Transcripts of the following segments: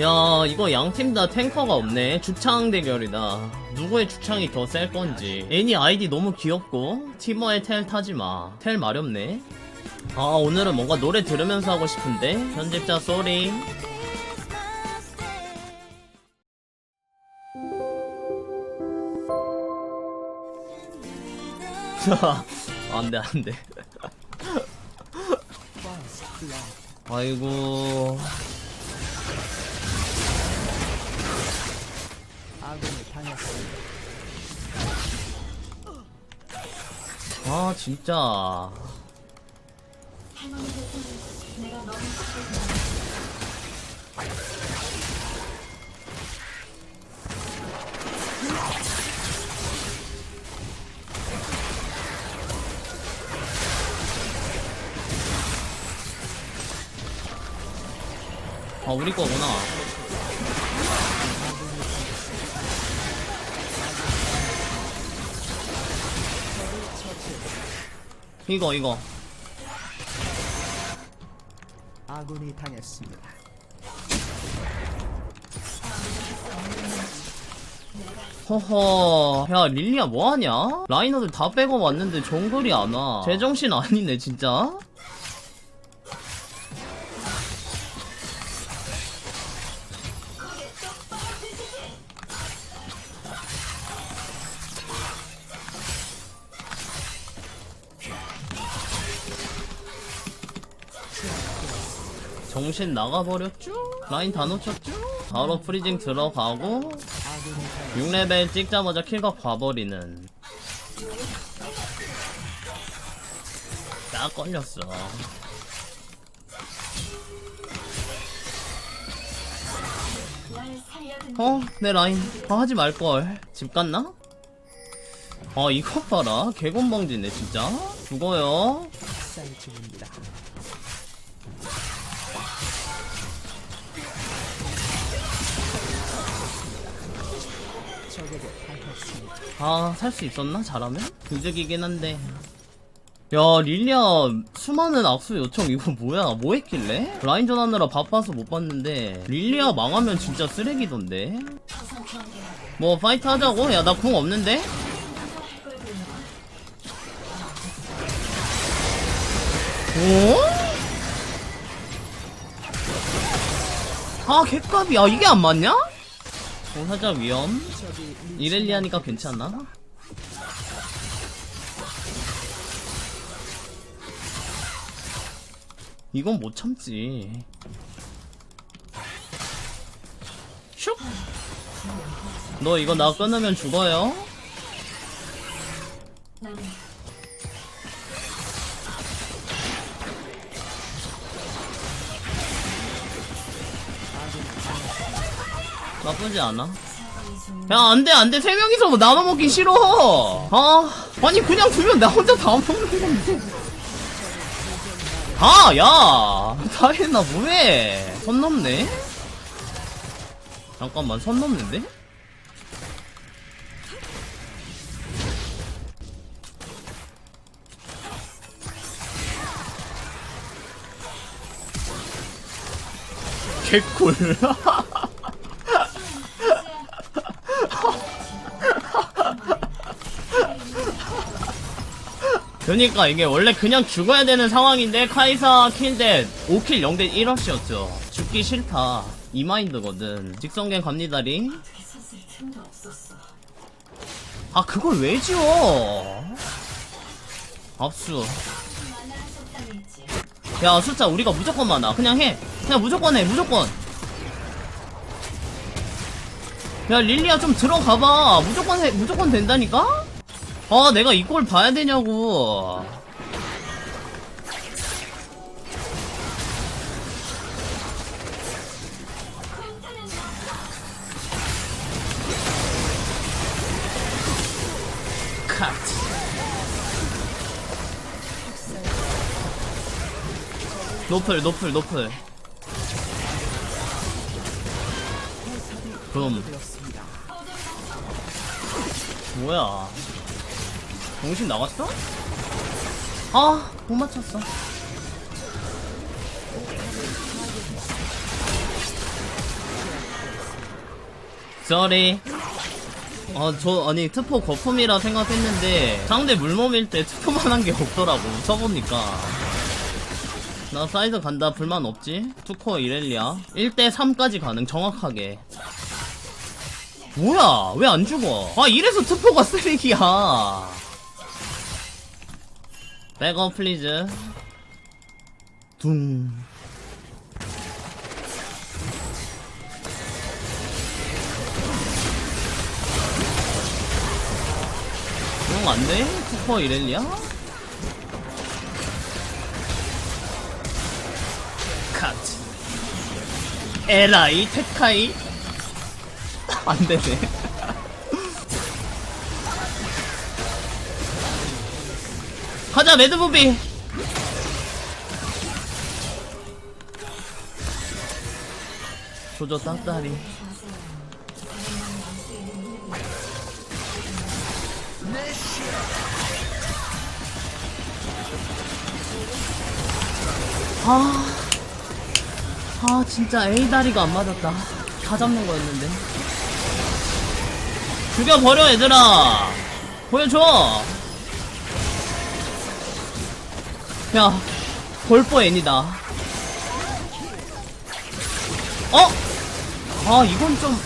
야 이거 양팀 다 탱커가 없네. 죽창 대결이다. 누구의 죽창이 더 셀 건지. 애니 아이디 너무 귀엽고 티머의 텔 타지마. 텔 마렵네. 아 오늘은 뭔가 노래 들으면서 하고 싶은데? 편집자 쏘리. 안돼 안돼. 아이고 아 진짜. 아 우리 거구나 이거 이거 아군이 당했습니다. 허허 야 릴리야 뭐하냐? 라이너들 다 빼고 왔는데 정글이 안와 제정신 아니네 진짜 정신 나가버렸죠? 라인 다 놓쳤죠? 바로 프리징 들어가고 아군이 6레벨 찍자마자 킬각 봐버리는 딱 걸렸어 어? 내 라인 아, 하지 말걸 집 갔나? 아 이것 봐라 개곤방지네 진짜 죽어요 아 살 수 있었나 잘하면? 그득이긴 한데 야 릴리아 수많은 악수 요청 이거 뭐야 뭐 했길래? 라인 전하느라 바빠서 못 봤는데 릴리아 망하면 진짜 쓰레기던데 뭐 파이트 하자고? 야 나 궁 없는데? 오? 아 개값이 야 이게 안 맞냐? 어 살짝 위험 적이 이렐리 하니까 괜찮나? 이건 못 참지. 슉! 너 이거 나 끊으면 죽어요? 나쁘지 않아. 야, 안 돼, 안 돼. 세 명이서 뭐 나눠 먹기 싫어. 아, 아니, 그냥 두면 나 혼자 다 먹는 건데. 아, 야. 다혜나 뭐해. 선 넘네? 잠깐만, 선 넘는데? 개꿀. 그니까 이게 원래 그냥 죽어야 되는 상황인데 카이사 킬대 5킬 0대 1러시였죠. 죽기 싫다. 이 마인드거든. 직성갱 갑니다리 아 그걸 왜 지워? 압수. 야 숫자 우리가 무조건 많아. 그냥 해. 그냥 무조건 해 무조건. 야 릴리야 좀 들어가봐. 무조건 해 무조건 된다니까 아 내가 이걸 봐야 되냐고. 컷 노플 노플 노플. 되었습니다. 뭐야 정신 나갔어? 아, 못 맞췄어. 쏘리 아, 저, 아니, 트포 거품이라 생각했는데, 상대 물몸일 때 트포만 한 게 없더라고, 쳐보니까. 나 사이드 간다, 불만 없지? 투코어 이렐리아. 1대3까지 가능, 정확하게. 뭐야, 왜 안 죽어? 아, 이래서 트포가 쓰레기야. 백업 플리즈. 둥. 그런 거 안 돼? 쿠퍼 이렐리아? 카트. 에라이, 테카이? 안 되네. 가자, 매드무비! 조조 땅따리. 아, 아 진짜 A 다리가 안 맞았다. 다 잡는 거였는데. 죽여버려 얘들아. 보여줘. 야, 골포 N이다. 어? 아 이건 좀.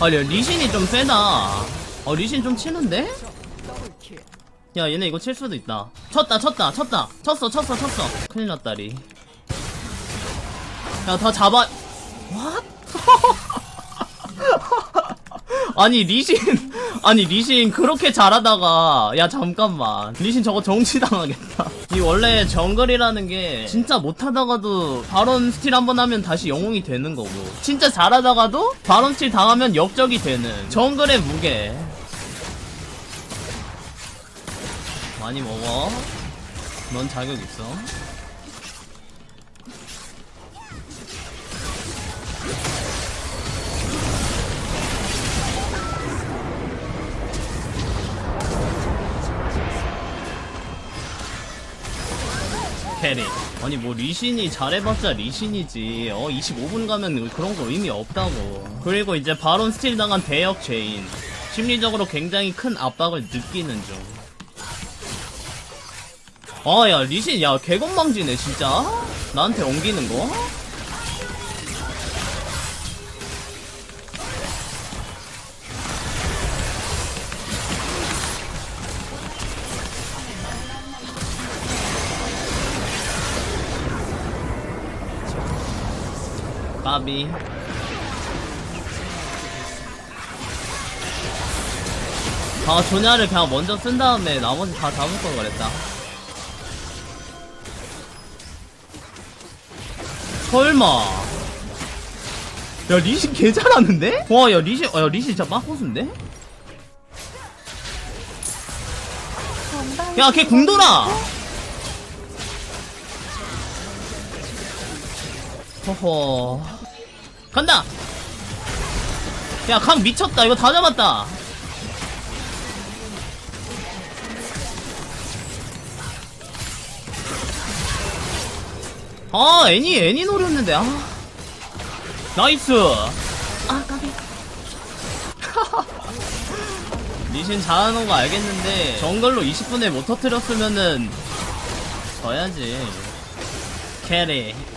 아니 리신이 좀 세다. 어 리신 좀 치는데? 야 얘네 이거 칠 수도 있다 쳤다 쳤다 쳤다 쳤어 쳤어 쳤어 큰일 났다리 야 다 잡아 What? 아니 리신 아니 리신 그렇게 잘하다가 야 잠깐만 리신 저거 정치당하겠다 이 원래 정글이라는 게 진짜 못하다가도 바론 스틸 한 번 하면 다시 영웅이 되는 거고 진짜 잘하다가도 바론 스틸 당하면 역적이 되는 정글의 무게 많이 먹어. 넌 자격 있어. 캐리. 아니 뭐 리신이 잘해봤자 리신이지. 어 25분 가면 그런 거 의미 없다고. 그리고 이제 바론 스틸 당한 대역 제인. 심리적으로 굉장히 큰 압박을 느끼는 중. 아, 야, 리신, 야, 개건방지네, 진짜. 나한테 옮기는 거? 까비. 아, 조냐를 그냥 먼저 쓴 다음에 나머지 다 잡을 걸 그랬다. 설마. 야, 리신 개 잘하는데? 와, 야, 어, 야, 리신 진짜 빡고수인데? 야, 걔 궁돌아! 허허. 간다! 야, 강 미쳤다. 이거 다 잡았다. 아, 애니, 애니 노렸는데, 아. 나이스! 아, 까비. 리신 잘하는 거 알겠는데, 정글로 20분에 못 터뜨렸으면은, 져야지. 캐리.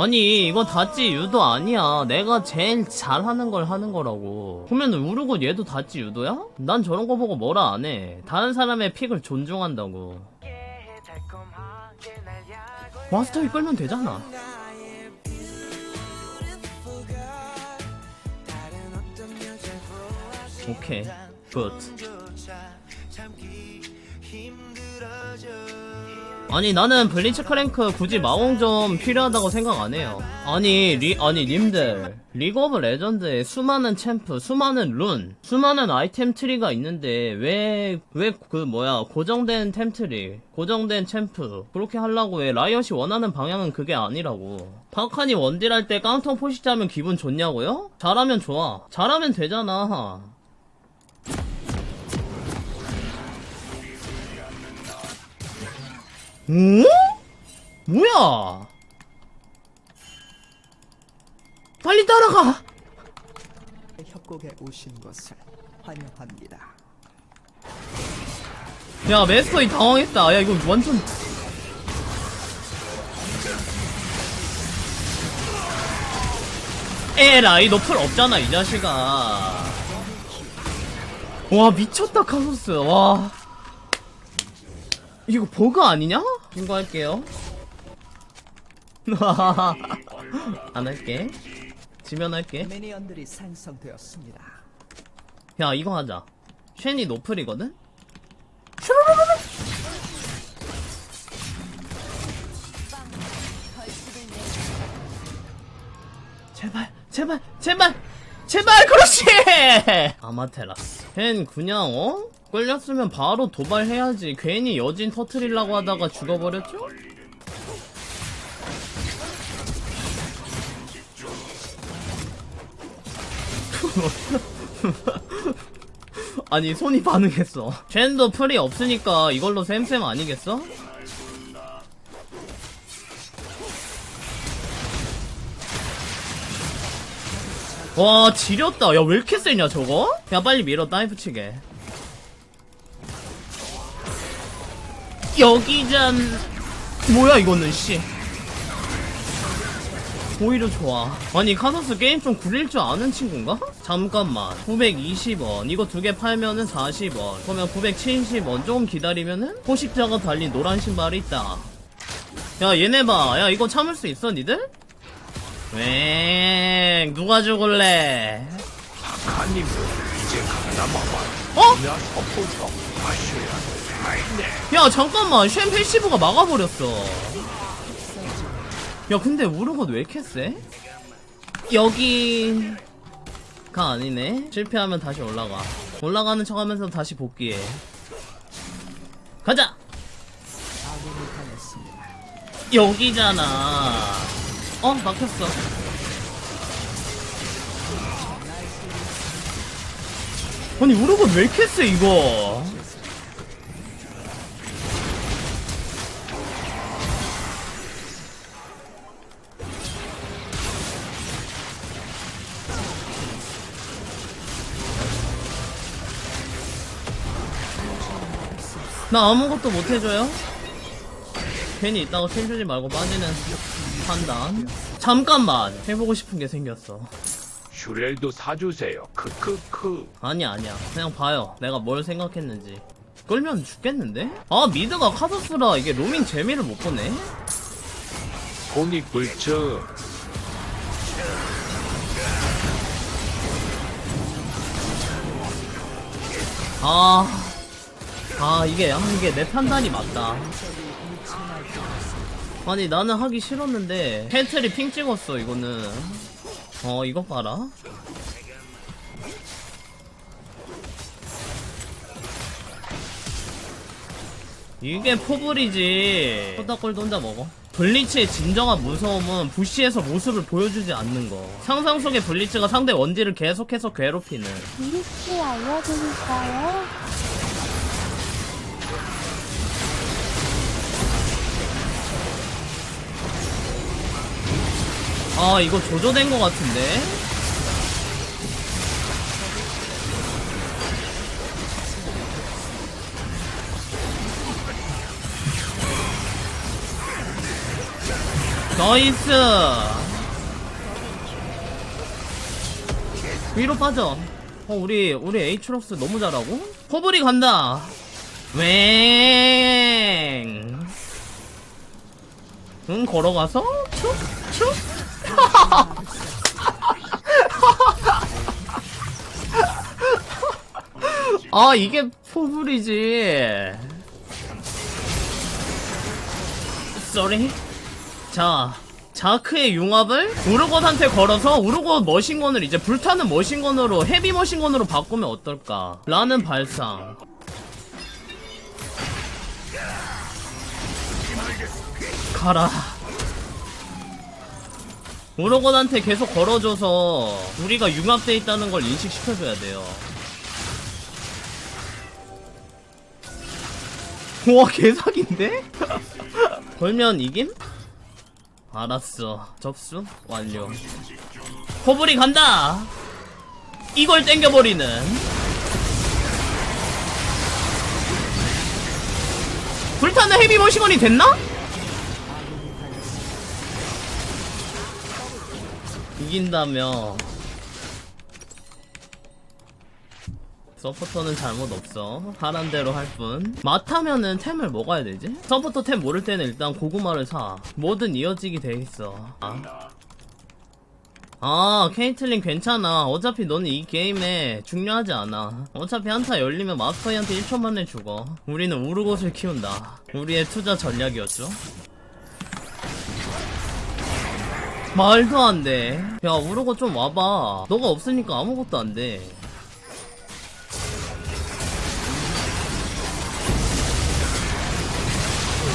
아니 이거 다찌 유도 아니야. 내가 제일 잘하는 걸 하는 거라고. 그러면 우르고 얘도 다찌 유도야? 난 저런 거 보고 뭐라 안 해. 다른 사람의 픽을 존중한다고. 마스터 이 끌면 되잖아. 오케이. 굿 아니 나는 블리츠 크랭크 굳이 마공 좀 필요하다고 생각 안 해요. 아니 리 아니 님들 리그 오브 레전드에 수많은 챔프, 수많은 룬, 수많은 아이템 트리가 있는데 왜 왜 그 뭐야 고정된 템 트리, 고정된 챔프 그렇게 하려고 왜 라이엇이 원하는 방향은 그게 아니라고. 파칸이 원딜 할 때 깡통 포식 자면 기분 좋냐고요? 잘하면 좋아. 잘하면 되잖아. 오? 뭐야? 빨리 따라가! 협곡에 오신 것을 환영합니다. 야, 메스터이 당황했다. 야, 이거 완전. 에라이, 너풀 없잖아, 이 자식아. 와, 미쳤다, 카소스. 와. 이거 버그 아니냐? 신고할게요. 안 할게. 지면 할게. 미니언들이 생성되었습니다. 야, 이거 하자. 쉔이 노플이거든? 제발, 제발, 제발, 제발, 그렇지! 아마테라스. 쉔 그냥, 어? 끌렸으면 바로 도발해야지. 괜히 여진 터트리려고 하다가 죽어버렸죠? 아니 손이 반응했어 쉔도 풀이 없으니까 이걸로 쌤쌤 아니겠어? 와 지렸다 야 왜 이렇게 세냐 저거? 야 빨리 밀어 다이브 치게 여기잔 뭐야 이거는 씨 오히려 좋아. 아니, 카서스 게임 좀 구릴 줄 아는 친구인가? 잠깐만. 920원. 이거 두 개 팔면은 40원. 그러면 970원. 조금 기다리면은 포식자가 달린 노란 신발이 있다. 야, 얘네 봐. 야, 이거 참을 수 있어, 니들? 웽, 누가 죽을래? 아님 이제 가나마만 어? 나 서포터 마셔야 돼. 야, 잠깐만. 쉔 패시브가 막아버렸어. 야, 근데 우르곤 왜 이렇게 세? 여기 가 아니네. 실패하면 다시 올라가. 올라가는 척 하면서 다시 복귀해. 가자! 여기잖아. 어, 막혔어. 아니, 우르곤 왜 이렇게 세, 이거? 나 아무것도 못 해줘요? 괜히 있다가 챙주지 말고 빠지는 판단. 잠깐만! 해보고 싶은 게 생겼어. 슈렐도 사주세요. 크크크. 아니, 아니야. 그냥 봐요. 내가 뭘 생각했는지. 끌면 죽겠는데? 아, 미드가 카서스라 이게 로밍 재미를 못 보네? 손이 굴쩍. 아. 아, 이게, 아, 이게 내 판단이 맞다. 아니, 나는 하기 싫었는데, 펜트리 핑 찍었어, 이거는. 어, 이거 봐라. 이게 포블이지. 호다골도 혼자 먹어. 블리츠의 진정한 무서움은 부시에서 모습을 보여주지 않는 거. 상상 속의 블리츠가 상대 원딜을 계속해서 괴롭히는. 이렇게 알려드릴까요? 아 이거 조조된 것 같은데? 나이스! 위로 빠져. 어 우리 우리 에이트록스 너무 잘하고? 포블이 간다! 웽! 응 걸어가서? 축축 아 이게 포불이지. 쏘리 자 자크의 융합을 우르곤한테 걸어서 우르곤 머신건을 이제 불타는 머신건으로 헤비 머신건으로 바꾸면 어떨까? 라는 발상. 가라. 우르곤한테 계속 걸어줘서 우리가 융합돼 있다는 걸 인식시켜줘야 돼요 와 개사기인데? 걸면 이김? 알았어. 접수 완료. 호불이 간다. 이걸 땡겨버리는. 불타는 헤비 머시건이 됐나? 이긴다며. 서포터는 잘못 없어. 하란 대로 할 뿐. 마타면은 템을 먹어야 되지? 서포터 템 모를 때는 일단 고구마를 사. 뭐든 이어지게 돼 있어. 아. 아, 케이틀린 괜찮아. 어차피 너는 이 게임에 중요하지 않아. 어차피 한타 열리면 마스터이한테 1초 만에 죽어. 우리는 우르곳을 키운다. 우리의 투자 전략이었죠. 말도 안 돼. 야, 우르고 좀 와봐. 너가 없으니까 아무것도 안 돼.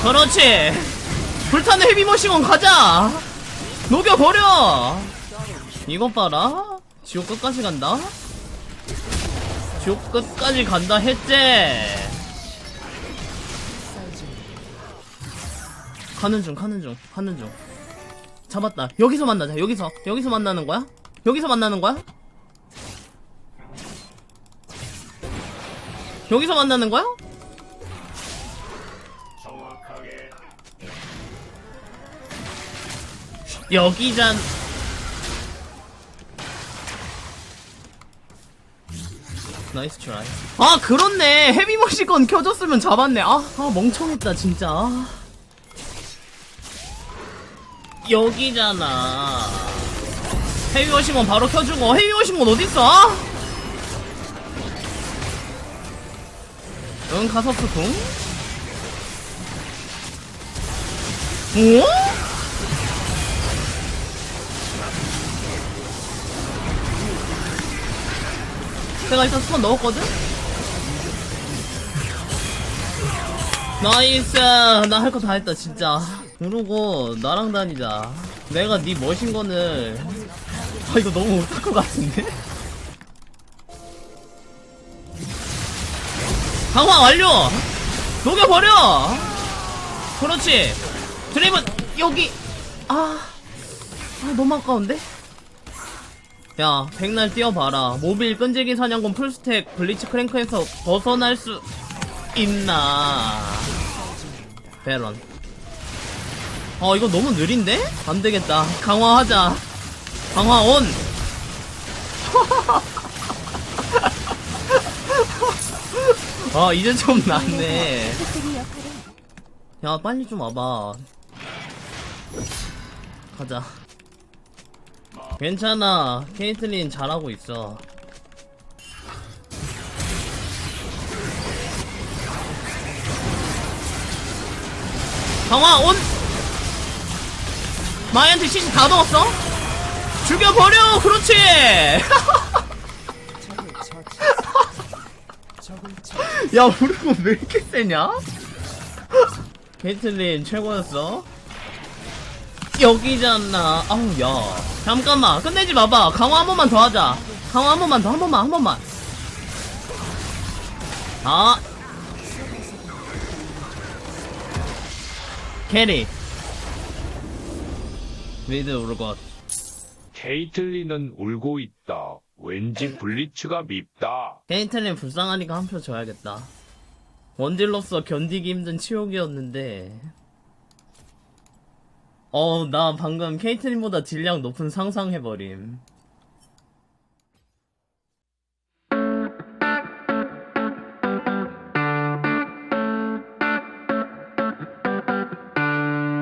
그렇지. 불타는 헤비머신건 가자. 녹여버려. 이것 봐라. 지옥 끝까지 간다. 지옥 끝까지 간다 했지. 가는 중, 가는 중, 가는 중. 잡았다. 여기서 만나자. 여기서, 여기서 만나는 거야? 여기서 만나는 거야? 여기서 만나는 거야? 여기잔 나이스 트라이 아 그렇네 헤비머시건 켜졌으면 잡았네 아, 아 멍청했다 진짜 아. 여기잖아 헤비머시건 바로 켜주고 헤비머시건 어딨어 아? 응 가섭스 궁? 오? 내가 일단 수건 넣었거든? 나이스 나 할 거 다 했다 진짜 그러고 나랑 다니자 내가 네 머신건을 아 이거 너무 오타쿠 같은데? 강화 완료! 녹여버려! 그렇지 드레이븐 여기 아, 아 너무 아까운데? 야, 백날 뛰어봐라. 모빌 끈질기 사냥꾼 풀스택 블리츠 크랭크에서 벗어날 수 있나? 베런. 어, 이거 너무 느린데? 안 되겠다. 강화하자. 강화 온! 아, 이제 좀 낫네. 야, 빨리 좀 와봐. 가자. 괜찮아. 케이틀린 잘하고 있어. 강화 온! 마이한테 CC 다 넣었어? 죽여버려! 그렇지! 야, 우리 거왜 이렇게 세냐? 케이틀린 최고였어. 여기잖아. 아우, 야. 잠깐만. 끝내지 마봐. 강화 한 번만 더 하자. 강화 한 번만 더, 한 번만, 한 번만. 아. 캐리. 미드 오르것. 케이틀리는 울고 있다. 왠지 블리츠가 밉다. 케이틀린 불쌍하니까 한 표 줘야겠다. 원딜로서 견디기 힘든 치욕이었는데. 어, 나 방금 케이틀린보다 딜량 높은 상상해버림.